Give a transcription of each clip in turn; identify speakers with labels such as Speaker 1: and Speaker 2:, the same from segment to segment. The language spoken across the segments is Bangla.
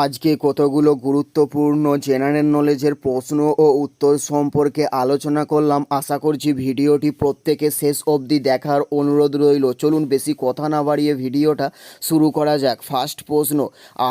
Speaker 1: আজকে কতগুলো গুরুত্বপূর্ণ জেনারেল নলেজের প্রশ্ন ও উত্তর সম্পর্কে আলোচনা করলাম। আশা করছি ভিডিওটি প্রত্যেকে শেষ অবধি দেখার অনুরোধ রইল। চলুন বেশি কথা না বাড়িয়ে ভিডিওটা শুরু করা যাক। ফার্স্ট প্রশ্ন,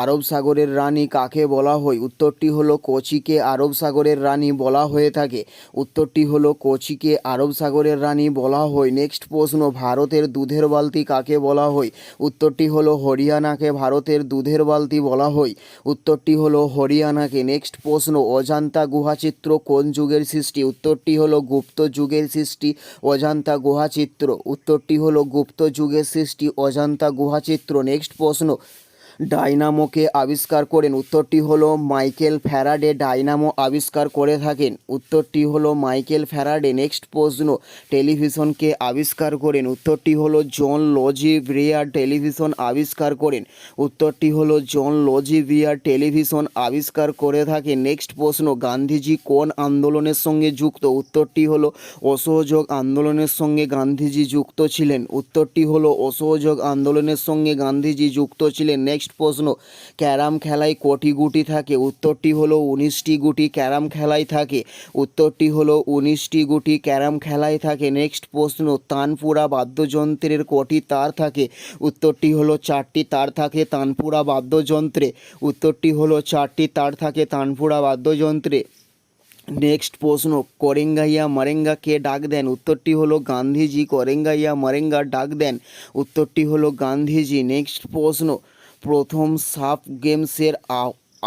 Speaker 1: আরব সাগরের রানী কাকে বলা হয়? উত্তরটি হলো, কোচিকে আরব সাগরের রানী বলা হয়ে থাকে। উত্তরটি হলো, কোচিকে আরব সাগরের রানী বলা হয়। নেক্সট প্রশ্ন, ভারতের দুধের বালতি কাকে বলা হয়? উত্তরটি হলো, হরিয়ানাকে ভারতের দুধের বালতি বলা হয়। উত্তরটি হলো হরিয়ানাকে নেক্সট প্রশ্ন, অজান্তা গুহাচিত্র কোন যুগের সৃষ্টি? উত্তরটি হলো গুপ্ত যুগের সৃষ্টি, অজান্তা গুহাচিত্র। উত্তরটি হলো গুপ্ত যুগের সৃষ্টি, অজান্তা গুহাচিত্র। নেক্সট প্রশ্ন ডাইনামোকে আবিষ্কার করেন। উত্তরটি হলো মাইকেল ফ্যারাডে ডাইনামো আবিষ্কার করে থাকেন। উত্তরটি হলো মাইকেল ফ্যারাডে নেক্সট প্রশ্ন, টেলিভিশনকে আবিষ্কার করেন। উত্তরটি হলো জন লজি ব্রিয়ার টেলিভিশন আবিষ্কার করেন। উত্তরটি হলো জন লজি ব্রিয়ার টেলিভিশন আবিষ্কার করে থাকেন। নেক্সট প্রশ্ন, গান্ধীজি কোন আন্দোলনের সঙ্গে যুক্ত? উত্তরটি হলো অসহযোগ আন্দোলনের সঙ্গে গান্ধীজি যুক্ত ছিলেন। উত্তরটি হলো অসহযোগ আন্দোলনের সঙ্গে গান্ধীজি যুক্ত ছিলেন। নেক্সট প্রশ্ন। ক্যারাম খেলায় কটি গুটি থাকে, উত্তরটি হলো উনিশটি গুটি ক্যারাম খেলায় থাকে, উত্তরটি হলো উনিশটি গুটি ক্যারাম খেলায় থাকে। নেক্সট প্রশ্ন, তানপুরা বাদ্যযন্ত্রের কটি তার থাকে, উত্তরটি হলো চারটি তার থাকে তানপুরা বাদ্যযন্ত্রে, উত্তরটি হলো চারটি তার থাকে তানপুরা বাদ্যযন্ত্রে। নেক্সট প্রশ্ন, করেঙ্গাইয়া মারেঙ্গা কে ডাক দেন? উত্তরটি হলো গান্ধীজি, করেঙ্গাইয়া মারেঙ্গা ডাক দেন, উত্তরটি হলো গান্ধীজি। নেক্সট প্রশ্ন প্রথম সাফ গেমসের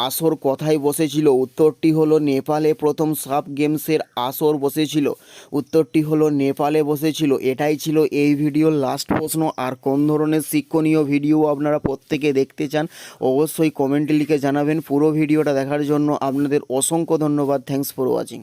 Speaker 1: আসর কোথায় বসেছিল। উত্তরটি হলো, নেপালে প্রথম সাফ গেমসের আসর বসেছিল। উত্তরটি হলো, নেপালে বসেছিল। এটাই ছিল এই ভিডিওর লাস্ট প্রশ্ন। আর কোন ধরনের শিক্ষণীয় ভিডিও আপনারা প্রত্যেকে দেখতে চান, অবশ্যই কমেন্টে লিখে জানাবেন। পুরো ভিডিওটা দেখার জন্য আপনাদের অসংখ্য ধন্যবাদ। Thanks for watching